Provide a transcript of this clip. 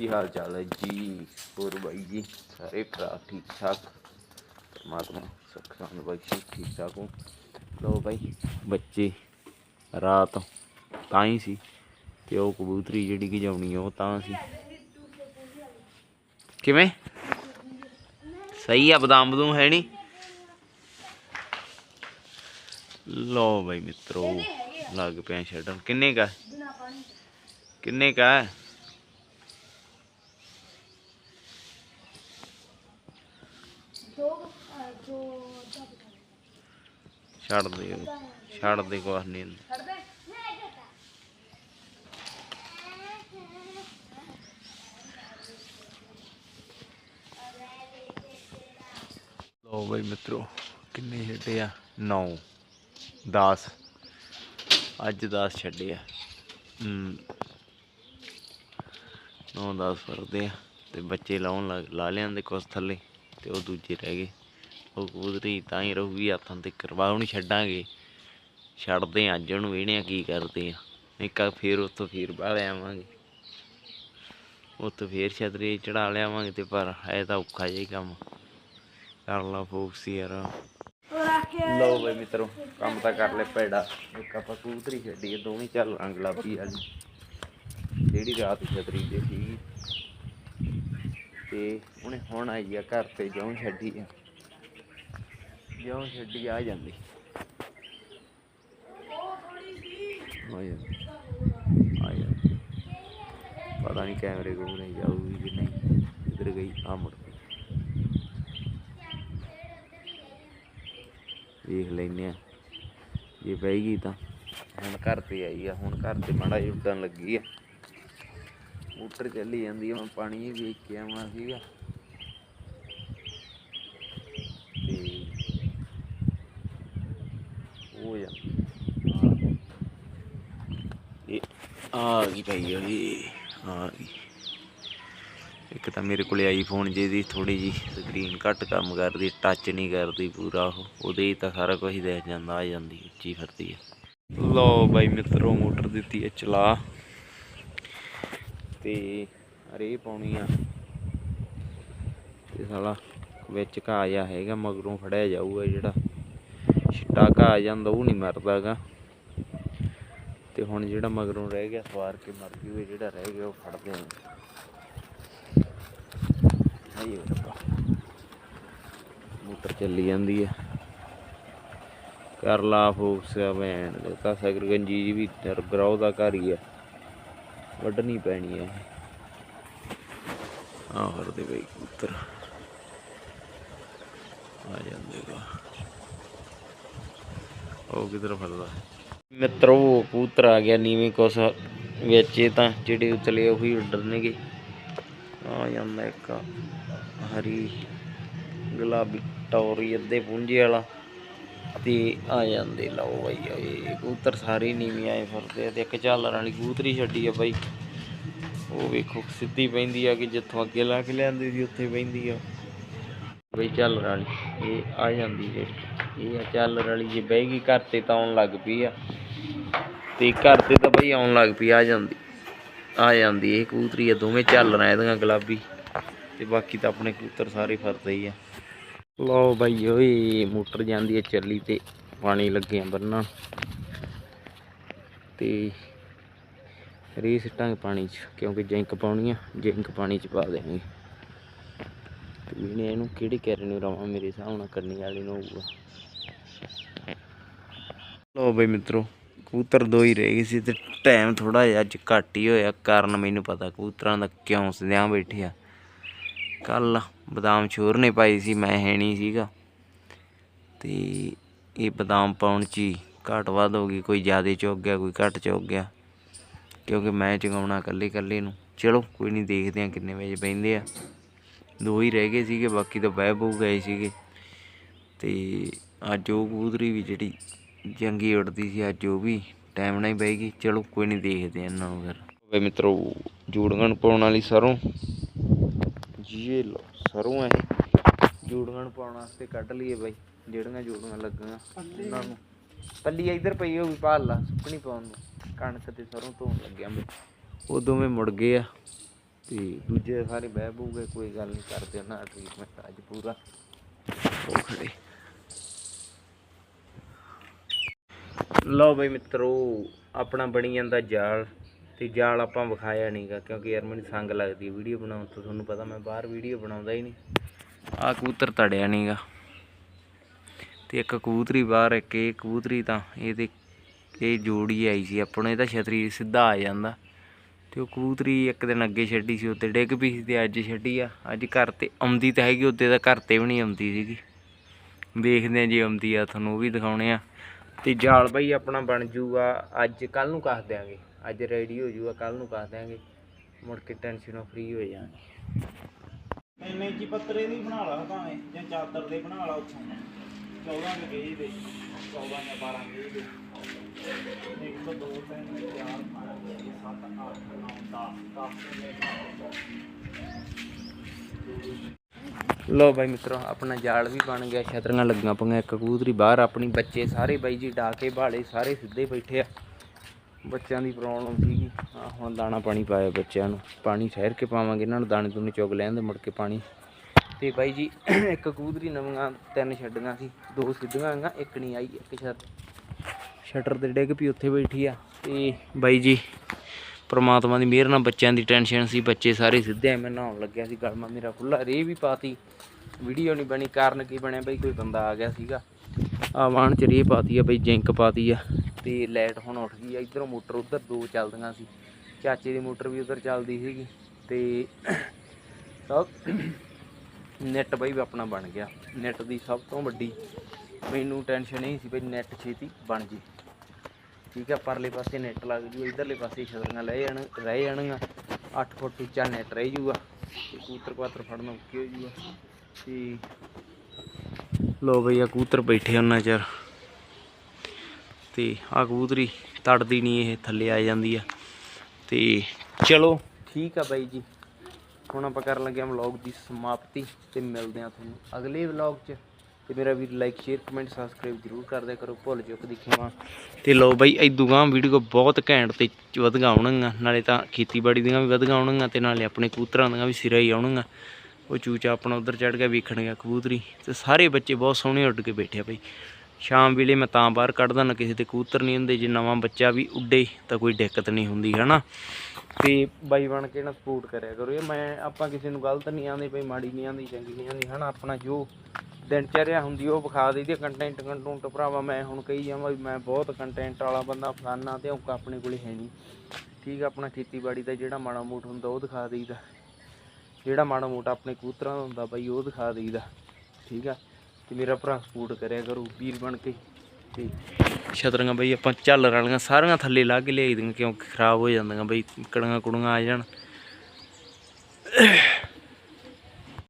ਕੀ ਹਾਲ ਚਾਲ ਹੈ ਜੀ? ਹੋਰ ਬਾਈ ਜੀ, ਸਾਰੇ ਭਰਾ ਠੀਕ ਠਾਕ? ਪਰਮਾਤਮਾ ਸੁੱਖ ਬਖਸ਼ੇ, ਠੀਕ ਠਾਕ ਹੋ? ਲੋ ਬਾਈ, ਬੱਚੇ ਰਾਤ ਤਾਂ ਹੀ ਸੀ ਤੇ ਉਹ ਕਬੂਤਰੀ ਜਿਹੜੀ ਕਿ ਜਾਉਣੀ ਉਹ ਤਾਂ ਸੀ। ਕਿਵੇਂ? ਸਹੀ ਆ, ਬਦਾਮ ਬਦੂਮ ਹੈ ਨਹੀਂ? ਲੋ ਬਾਈ ਮਿੱਤਰੋ, ਲੱਗ ਪਿਆ ਛੱਡਣ। ਕਿੰਨੇ ਕਾ? ਕਿੰਨੇ ਕਾ ਹੈ? ਛੱਡ ਦੇ ਛੱਡ ਦੇ ਕੁਛ ਨਹੀਂ ਹੁੰਦਾ। ਲੋ ਬਈ ਮਿੱਤਰੋ ਕਿੰਨੇ ਛੱਡੇ ਆ? 9 10 ਅੱਜ 10 ਛੱਡੇ ਆ। ਹਮ 9 10 ਫਰਦੇ ਆ ਤੇ ਬੱਚੇ ਲਾਉਣ ਲੱਗ- ਲਾ ਲਿਆਂਦੇ ਕੁਛ ਥੱਲੇ। ਤੇ ਉਹ ਦੂਜੇ ਰਹਿ ਗਏ। ਉਹ ਕਬੂਤਰੀ ਤਾਂ ਹੀ ਰਹੂਗੀ ਹੱਥਾਂ ਤੇ ਕਰਵਾ ਹੁਣ ਛੱਡਾਂਗੇ। ਛੱਡਦੇ ਆ, ਅੱਜ ਉਹਨੂੰ ਵੇਹਣੇ ਕੀ ਕਰਦੇ ਆ। ਇੱਕ ਆ ਫੇਰ ਉੱਥੋਂ ਫੇਰ ਬਾਹ ਆਵਾਂਗੇ। ਉੱਥੋਂ ਫੇਰ ਛਤਰੀ ਚੜਾ ਲਿਆਵਾਂਗੇ ਤੇ ਪਰ ਹੈ ਤਾਂ ਔਖਾ ਜਿਹਾ ਹੀ ਕੰਮ। ਕਰ ਲਾ ਫੋਕਸ ਯਾਰ। ਲਓ ਬਈ ਮਿੱਤਰੋ, ਕੰਮ ਤਾਂ ਕਰ ਲੈ ਭੈੜਾ। ਇੱਕ ਆਪਾਂ ਕਬੂਤਰੀ ਛੱਡੀ ਦੋਵੇਂ ਚੱਲ ਰੰਗ ਲਾਪੀ ਅੱਜ। ਜਿਹੜੀ ਰਾਤ ਛਤਰੀ ਤੇ ਸੀ ਤੇ ਉਹਨੇ ਹੁਣ ਆਈ ਆ ਘਰ ਤੇ ਜਿਉਂ ਛੱਡੀ ਆ। ਜਿਉਂ ਛੱਡੀ ਆ ਜਾਂਦੀ। ਆ। ਜਾਂਦੀ ਆ। ਪਤਾ ਨਹੀਂ ਕੈਮਰੇ ਕੋਲ ਨਹੀਂ ਜਾਊਗੀ ਕਿ ਨਹੀਂ। ਕਿੱਧਰ ਗਈ ਆ ਮੁੜ ਪਈ ਵੇਖ ਲੈਨੇ ਆ। ਜੇ ਬਹਿ ਗਈ ਤਾਂ ਹੁਣ ਘਰ ਤੇ ਆਈ ਆ। ਹੁਣ ਘਰ ਤੇ ਮਾੜਾ ਜਿਹਾ ਉੱਡਣ ਲੱਗੀ ਆ। ਮੋਟਰ ਚੱਲੀ ਜਾਂਦੀ ਆ, ਮੈਂ ਪਾਣੀ ਵੀ ਵੇਖ ਕੇ ਆਉਣਾ ਸੀਗਾ। ਤੇ ਹੋ ਜਾ। ਇਹ ਆ ਗਈ ਭਾਈ ਓਏ ਆ ਗਈ। ਇੱਕ ਤਾਂ ਮੇਰੇ ਕੋਲੇ ਆਈਫੋਨ ਜਿਹਦੀ ਥੋੜੀ ਜੀ ਸਕਰੀਨ ਘੱਟ ਕੰਮ ਕਰਦੀ ਟੱਚ ਨਹੀਂ ਕਰਦੀ ਪੂਰਾ ਉਹ। ਉਹਦੇ ਹੀ ਤਾਂ ਸਾਰਾ ਕੁਝ ਦੇਖ ਜਾਂਦਾ, ਆ ਜਾਂਦੀ, ਉੱਚੀ ਫਿਰਦੀ ਹੈ ਲੋ ਬਾਈ ਮਿੱਤਰੋ, ਮੋਟਰ ਦਿੱਤੀ ਹੈ ਚਲਾ। ਤੇ ਰੇ ਪਾਉਣੀ ਆ। ਤੇ ਸਾਲਾ ਵਿੱਚ ਘਾਹ ਜਿਹਾ ਹੈਗਾ, ਮਗਰੋਂ ਫੜਿਆ ਜਾਊਗਾ ਜਿਹੜਾ। ਛਿੱਟਾ ਘਾਹ ਜਾਂਦਾ ਉਹ ਨਹੀਂ ਮਰਦਾਗਾ ਤੇ ਹੁਣ ਜਿਹੜਾ ਮਗਰੋਂ ਰਹਿ ਗਿਆ, ਸਵਾਰ ਕੇ ਮਰ ਜੂਵੇ ਜਿਹੜਾ ਰਹਿ ਗਿਆ, ਉਹ ਫੜਦੇ ਆ। ਆਈ ਰੱਬਾ। ਮੋਟਰ ਚੱਲੀ ਜਾਂਦੀ ਹੈ ਕਰ ਲਾ ਫੋਕਸ ਆ ਭੈਣ ਦੇ ਤਾਂ ਸਗਰਗੰਜੀ ਜੀ ਵੀ ਗਰਾਉ ਦਾ ਘਰ ਹੀ ਆ। ਵੱਢਣੀ ਪੈਣੀ ਹੈ ਆ ਵਰਦੇ ਬਈ ਕਬੂਤਰ। ਆ ਜਾਂਦੇ ਗਾ ਉਹ ਕਿਧਰ ਫਰਦਾ ਮਿੱਤਰੋ ਕਬੂਤਰ ਆ ਗਿਆ ਨੀਵੇਂ ਕੁਛ ਵਿੱਚ ਇਹ ਤਾਂ ਜਿਹੜੇ ਉਤਲੇ ਉਹੀ ਉੱਡਣਗੇ ਆ ਜਾਂਦਾ ਇੱਕ ਹਰੀ ਗੁਲਾਬੀ ਟੌਰੀ ਅੱਧੇ ਪੁੰਜੇ ਵਾਲਾ। ਤੇ ਆ ਜਾਂਦੇ, ਲਓ ਬਾਈ ਇਹ ਕਬੂਤਰ ਸਾਰੇ ਨੀਵੇਂ ਆਏ ਫਿਰਦੇ ਆ ਤੇ ਇੱਕ ਝਾਲਰ ਵਾਲੀ ਕਬੂਤਰੀ ਛੱਡੀ ਆ ਬਾਈ। ਉਹ ਵੇਖੋ, ਸਿੱਧੀ ਪੈਂਦੀ ਆ ਕਿ ਜਿੱਥੋਂ ਅੱਗੇ ਲਾ ਕੇ ਲਿਆਂਦੀ ਸੀ, ਉੱਥੇ ਪੈਂਦੀ ਆ। ਬਈ ਝਾਲਰ ਵਾਲੀ, ਇਹ ਆ ਜਾਂਦੀ ਜਿਹੜੀ, ਇਹ ਆ ਝਾਲਰ ਵਾਲੀ ਜੇ ਬਹਿ ਗਈ ਘਰ ਤੇ ਤਾਂ ਆਉਣ ਲੱਗ ਪਈ ਆ। ਤੇ ਘਰ ਤੇ ਤਾਂ ਬਈ ਆਉਣ ਲੱਗ ਪਈ, ਆ ਜਾਂਦੀ ਆ ਜਾਂਦੀ ਇਹ ਕਬੂਤਰੀ ਆ, ਦੋਵੇਂ ਝਾਲਰਾਂ ਇਹਦੀਆਂ ਗੁਲਾਬੀ। ਤੇ ਬਾਕੀ ਤਾਂ ਆਪਣੇ ਕਬੂਤਰ ਸਾਰੇ ਫਰਦੇ ਹੀ ਆ। ਲਓ ਬਾਈ, ਓਏ, ਮੋਟਰ ਜਾਂਦੀ ਹੈ ਚੱਲੀ ਤੇ ਪਾਣੀ ਲੱਗਿਆ ਆ ਬੰਨਣ। ਤੇ ਰੀ ਸਿੱਟਾਂਗੇ ਪਾਣੀ 'ਚ, ਕਿਉਂਕਿ ਜਿੰਕ ਪਾਉਣੀ ਆ, ਜਿੰਕ ਪਾਣੀ 'ਚ ਪਾ ਦੇਣੀ। ਤੇ ਵੀਨੇ ਇਹਨੂੰ ਕਿਹੜੇ ਕੈਰੇ ਨੂੰ ਰਵਾਂ, ਮੇਰੇ ਹਿਸਾਬ ਨਾਲ ਕਰਨੀ ਵਾਲੀ ਨੂੰ ਹੋਊਗਾ। ਲਓ ਬਈ ਮਿੱਤਰੋ, ਕਬੂਤਰ ਦੋ ਹੀ ਰਹਿ ਗਏ ਸੀ ਤੇ ਟਾਈਮ ਥੋੜਾ ਜਿਹਾ ਅੱਜ ਘੱਟ ਹੀ ਹੋਇਆ, ਕਾਰਨ ਮੈਨੂੰ ਪਤਾ ਕਬੂਤਰਾਂ ਦਾ ਕਿਉਂ ਸਦਿਆਂ ਬੈਠਿਆ ਆ। ਕੱਲ ਬਦਾਮ ਸ਼ੋਰ ਨੇ ਪਾਈ ਸੀ, ਮੈਂ ਹੈ ਨਹੀਂ ਸੀਗਾ। ਤੇ ਇਹ ਬਦਾਮ ਪਾਉਣ ਚ ਹੀ ਘਾਟ ਵੱਧ ਹੋ ਗਈ, ਕੋਈ ਜ਼ਿਆਦਾ ਚੁੱਕ ਗਿਆ, ਕੋਈ ਘੱਟ ਚੁੱਕ ਗਿਆ। ਕਿਉਂਕਿ ਮੈਂ ਚਗਾਉਣਾ ਇਕੱਲੇ ਇਕੱਲੇ ਨੂੰ। ਚਲੋ, ਕੋਈ ਨਹੀਂ, ਦੇਖਦੇ ਆ ਕਿੰਨੇ ਵਜੇ ਪੈਂਦੇ ਆ। ਦੋ ਹੀ ਰਹਿ ਗਏ ਸੀਗੇ, ਬਾਕੀ ਤਾਂ ਬਹਿ ਬਹੂ ਗਏ ਸੀਗੇ। ਤੇ ਅੱਜ ਉਹ ਕਬੂਤਰੀ ਵੀ ਜਿਹੜੀ ਜੰਗੀ ਉੱਡਦੀ ਸੀ, ਅੱਜ ਉਹ ਵੀ ਟਾਈਮ ਨਾਲ ਹੀ ਬਹਿ ਗਈ। ਚਲੋ, ਕੋਈ ਨਹੀਂ, ਦੇਖਦੇ ਇਹਨਾਂ ਨੂੰ ਫਿਰ। ਵੇ ਮਿੱਤਰੋ ਜੂੜੀਆਂ ਪਾਉਣ ਵਾਲੀ ਸਰੋਂ। ਜੀ ਲੋ ਸਰੋਂ ਹੈ ਜੂੜੀਆਂ ਨੂੰ ਪਾਉਣ ਵਾਸਤੇ ਕੱਢ ਲਈਏ ਬਾਈ ਜਿਹੜੀਆਂ ਜੂੜੀਆਂ ਲੱਗੀਆਂ। ਉਹਨਾਂ ਨੂੰ। ਪੱਲੀ ਇੱਧਰ ਪਈ ਹੋਊਗੀ ਭਾਲ ਲਾ ਸੁੱਕਣੀ ਪਾਉਣ ਨੂੰ। ਕਣਕ ਤੇ ਸਰੋਂ ਧੋਣ ਲੱਗਿਆ ਮੈਂ ਉਹ ਦੋਵੇਂ ਮੁੜ ਗਏ ਆ। ਤੇ ਦੂਜੇ ਸਾਰੇ ਬਹਿ ਬੂਗੇ ਕੋਈ ਗੱਲ ਨਹੀਂ ਕਰਦੇ ਉਹਨਾਂ ਟ੍ਰੀਟਮੈਂਟ ਅੱਜ ਪੂਰਾ। ਉਹ ਖੜੇ। ਲਓ ਬਈ ਮਿੱਤਰੋ ਆਪਣਾ ਬਣੀ ਜਾਂਦਾ ਜਾਲ। ਤੇ ਜਾਲ ਆਪਾਂ ਵਿਖਾਇਆ ਨਹੀਂਗਾ ਕਿਉਂਕਿ ਯਾਰ ਮੈਨੂੰ ਸੰਗ ਲੱਗਦੀ ਹੈ ਵੀਡੀਓ ਬਣਾਉਣ ਤੋਂ, ਤੁਹਾਨੂੰ ਪਤਾ ਮੈਂ ਬਾਹਰ ਵੀਡੀਓ ਬਣਾਉਂਦਾ ਹੀ ਨਹੀਂ। ਆ ਕਬੂਤਰ ਤੜਿਆ ਨਹੀਂਗਾ ਤੇ ਇੱਕ ਕਬੂਤਰੀ ਬਾਹਰ, ਇੱਕ ਇਹ ਕਬੂਤਰੀ ਤਾਂ ਇਹਦੇ, ਇਹ ਜੋੜੀ ਆਈ ਸੀ ਆਪਣੇ ਇਹਦਾ ਛਤਰੀ ਸਿੱਧਾ ਆ ਜਾਂਦਾ। ਤੇ ਉਹ ਕਬੂਤਰੀ ਇੱਕ ਦਿਨ ਅੱਗੇ ਛੱਡੀ ਸੀ, ਉੱਤੇ ਡਿੱਗ ਪਈ ਸੀ ਤੇ ਅੱਜ ਛੱਡੀ ਆ। ਅੱਜ ਘਰ ਤੇ ਆਉਂਦੀ ਤਾਂ ਹੈਗੀ, ਉੱਤੇ ਤਾਂ ਘਰ ਤੇ ਵੀ ਨਹੀਂ ਆਉਂਦੀ ਸੀਗੀ। ਦੇਖਦੇ ਆ ਜੇ ਆਉਂਦੀ ਆ, ਤੁਹਾਨੂੰ ਉਹ ਵੀ ਦਿਖਾਉਣੇ ਆ। ਤੇ ਜਾਲ ਬਾਈ ਆਪਣਾ ਬਣ ਜੂਗਾ। ਅੱਜ ਕੱਲ ਨੂੰ ਕੱਸ ਦਿਆਂਗੇ। ਅੱਜ ਰੈਡੀ ਹੋ ਜੂਗਾ ਕੱਲ ਨੂੰ ਕੱਸ ਦਿਆਂਗੇ। ਮੁੜ ਕੇ ਟੈਨਸ਼ਨੋਂ ਫ੍ਰੀ ਹੋ ਜਾਾਂਗੇ ਇੰਨੇ ਜੀ, ਪੱਤਰੇ ਦੀ ਬਣਾ ਲਾ ਭਾਵੇਂ, ਜਾਂ ਚਾਦਰ ਦੇ ਬਣਾ ਲਾ ਉੱਥੋਂ। 14 ਦੇ ਗੇਜ ਦੇ। 14 ਜਾਂ 12 ਗੇਜ ਦੇ। 1 2 3 4 5 6 7 8 9 10 10 ਲੋ ਬਾਈ ਮਿੱਤਰੋ, ਆਪਣਾ ਜਾਲ ਵੀ ਬਣ ਗਿਆ, ਛਤਰੀਆਂ ਲੱਗੀਆਂ ਪਈਆਂ, ਇੱਕ ਕਬੂਤਰੀ ਬਾਹਰ, ਆਪਣੀ ਬੱਚੇ ਸਾਰੇ ਬਾਈ ਜੀ ਡਾ ਕੇ ਭਾਲੇ, ਸਾਰੇ ਸਿੱਧੇ ਬੈਠੇ ਆ। ਬੱਚਿਆਂ ਦੀ ਪ੍ਰੋਬਲਮ ਸੀਗੀ। ਆ ਹੁਣ ਦਾਣਾ ਪਾਣੀ ਪਾਇਆ ਬੱਚਿਆਂ ਨੂੰ। ਪਾਣੀ ਠਹਿਰ ਕੇ ਪਾਵਾਂਗੇ, ਇਹਨਾਂ ਨੂੰ ਦਾਣੇ ਦੂਣੇ ਚੁਗ ਲੈਣ ਦੇ, ਮੁੜ ਕੇ ਪਾਣੀ। ਤੇ ਬਾਈ ਜੀ, ਇੱਕ ਕਬੂਤਰੀ ਨਵੀਆਂ ਤਿੰਨ ਛੱਡੀਆਂ ਸੀ, ਦੋ ਸਿੱਧੀਆਂ ਆਈਆਂ ਇੱਕ ਨਹੀਂ ਆਈ, ਇੱਕ ਛੱਤ। ਸ਼ਟਰ ਤੇ ਡਿੱਗ ਪਈ, ਉੱਥੇ ਬੈਠੀ ਆ। ਤੇ ਬਾਈ ਜੀ ਪ੍ਰਮਾਤਮਾ ਦੀ ਮਿਹਰ ਨਾਲ ਬੱਚਿਆਂ ਦੀ ਟੈਨਸ਼ਨ ਸੀ, ਬੱਚੇ ਸਾਰੇ ਸਿੱਧੇ ਐ ਮੈਂ ਨਹਾਉਣ ਲੱਗਿਆ ਸੀ ਗਲਮਾ ਮੇਰਾ ਖੁੱਲਾ ਰੇ ਵੀ ਪਾਤੀ। ਵੀਡੀਓ ਨਹੀਂ ਬਣੀ, ਕਾਰਨ ਕੀ ਬਣਿਆ ਬਈ, ਕੋਈ ਬੰਦਾ ਆ ਗਿਆ ਸੀਗਾ। ਆ ਵਾਹਣ ਚ ਰੇ ਪਾਤੀ ਆ ਬਈ, ਜਿੰਕ ਪਾਤੀ ਆ, ਤੇ ਲਾਈਟ ਹੁਣ ਉੱਠ ਗਈ ਆ, ਇਧਰੋਂ ਮੋਟਰ ਉਧਰ ਦੋ ਚੱਲਦੀਆਂ ਸੀ, ਚਾਚੇ ਦੀ ਮੋਟਰ ਵੀ ਉਧਰ ਚੱਲਦੀ ਸੀਗੀ, ਤੇ ਸਭ ਨੈਟ ਬਈ ਵੀ ਆਪਣਾ ਬਣ ਗਿਆ ਨੈਟ ਦੀ ਸਭ ਤੋਂ ਵੱਡੀ ਮੈਨੂੰ ਟੈਨਸ਼ਨ ਇਹ ਸੀ ਬਈ ਨੈਟ ਛੇਤੀ ਬਣ ਜੇ। ਠੀਕ ਆ, ਪਰਲੇ ਪਾਸੇ ਨੈਟ ਲੱਗ ਜੂ, ਇਧਰਲੇ ਪਾਸੇ ਛਤਰੀਆਂ ਲੈ ਜਾਣ, ਰਹਿ ਜਾਣਗੀਆਂ। 8 ਫੁੱਟ ਉੱਚਾ ਨੈਟ ਰਹਿ ਜੂਗਾ ਤੇ ਕੂਤਰ ਕੁਆਤਰ ਫੜਨਾ ਔਖੀ ਹੋ ਜੂਗਾ। ਤੇ ਲੋ ਬਈ ਆ ਕਬੂਤਰ ਬੈਠੇ ਉਹਨਾਂ ਚਿਰ। ਤੇ ਆ ਕਬੂਤਰੀ ਤੜਦੀ ਨਹੀਂ ਇਹ ਥੱਲੇ ਆ ਜਾਂਦੀ ਆ। ਤੇ ਚਲੋ, ਠੀਕ ਆ ਬਾਈ ਜੀ। ਹੁਣ ਆਪਾਂ ਕਰਨ ਲੱਗੇ ਆ ਵਲੌਗ ਦੀ ਸਮਾਪਤੀ ਤੇ ਮਿਲਦੇ ਆ ਤੁਹਾਨੂੰ ਅਗਲੇ ਵਲੌਗ 'ਚ। ਤੇ ਮੇਰਾ ਵੀ ਲਾਈਕ ਸ਼ੇਅਰ ਕਮੈਂਟ ਸਬਸਕ੍ਰਾਈਬ ਜਰੂਰ ਕਰਦਿਆ ਕਰੋ, ਭੁੱਲ ਚੁੱਕ ਦਿਖੇਵਾ। ਤੇ ਲਓ ਬਾਈ ਇਦੂ ਗਾਂ ਵੀਡੀਓ ਬਹੁਤ ਘੈਂਟ ਤੇ ਵਧੀਆ ਆਉਣਗੀਆਂ, ਨਾਲੇ ਤਾਂ ਖੇਤੀਬਾੜੀ ਦੀਆਂ ਵੀ ਵਧੀਆ ਆਉਣਗੀਆਂ ਤੇ ਨਾਲੇ ਆਪਣੇ ਕਬੂਤਰਾਂ ਦੀਆਂ ਵੀ ਸਿਰਾ ਹੀ ਆਉਣਗੀਆਂ। ਉਹ ਚੂਚਾ ਆਪਣਾ ਉਧਰ ਚੜ ਗਿਆ, ਵੇਖਣ ਗਿਆ ਕਬੂਤਰੀ, ਤੇ ਸਾਰੇ ਬੱਚੇ ਬਹੁਤ ਸੋਹਣੇ ਉੱਡ ਕੇ ਬੈਠੇ ਆ ਬਾਈ। ਸ਼ਾਮ ਵੇਲੇ ਮੈਂ ਤਾਂ ਬਾਹਰ ਕੱਢਦਾ ਨਾ ਕਿਸੇ ਤੇ ਕੂਤਰ ਨਹੀਂ ਹੁੰਦੇ, ਜੇ ਨਵਾਂ ਬੱਚਾ ਵੀ ਉੱਡੇ, ਤਾਂ ਕੋਈ ਦਿੱਕਤ ਨਹੀਂ ਹੁੰਦੀ, ਹਨਾ? ਤੇ ਬਾਈ ਬਣ ਕੇ ਨਾ ਸਪੋਰਟ ਕਰਿਆ ਕਰੋ। ਇਹ ਮੈਂ, ਆਪਾਂ ਕਿਸੇ ਨੂੰ ਗਲਤ ਨਹੀਂ ਆਂਦੇ ਬਈ ਮਾੜੀ ਨਹੀਂ ਆਂਦੀ ਚੰਗੀ ਨਹੀਂ ਆਂਦੀ ਹਨਾ? ਆਪਣਾ ਜੋ ਦਿਨਚਰਿਆ ਹੁੰਦੀ, ਉਹ ਵਿਖਾ ਦਈਦੀ ਕੰਟੈਂਟ ਕੰਟੂੰਟ ਭਰਾਵਾ, ਮੈਂ ਹੁਣ ਕਹੀ ਜਾਵਾਂ ਵੀ ਮੈਂ ਬਹੁਤ ਕੰਟੈਂਟ ਵਾਲਾ ਬੰਦਾ, ਫਲਾਨਾ ਤੇ ਉਹ ਆਪਣੇ ਕੋਲੇ ਹੈ ਨਹੀਂ। ਠੀਕ ਆ, ਆਪਣਾ ਖੇਤੀਬਾੜੀ ਦਾ ਜਿਹੜਾ ਮਾੜਾ ਮੋਟ ਹੁੰਦਾ, ਉਹ ਦਿਖਾ ਦਈਦਾ। ਜਿਹੜਾ ਮਾੜਾ ਮੋਟਾ ਆਪਣੇ ਕੂਤਰਾਂ ਦਾ ਹੁੰਦਾ, ਬਾਈ, ਉਹ ਦਿਖਾ ਦਈਦਾ। ਠੀਕ ਆ? ਤੇ ਮੇਰਾ ਭਰਾ ਸਪੋਰਟ ਕਰਿਆ ਕਰੋ, ਵੀਰ ਬਣ ਕੇ। ਤੇ ਛਤਰੀਆਂ ਬਈ, ਆਪਾਂ ਝੱਲਰ ਵਾਲੀਆਂ ਸਾਰੀਆਂ ਥੱਲੇ ਲਾ ਕੇ ਲਿਆਈ ਦੀਆਂ, ਕਿਉਂਕਿ ਖਰਾਬ ਹੋ ਜਾਂਦੀਆਂ ਬਈ, ਕੜੀਆਂ ਕੁੜੀਆਂ ਆ ਜਾਣ।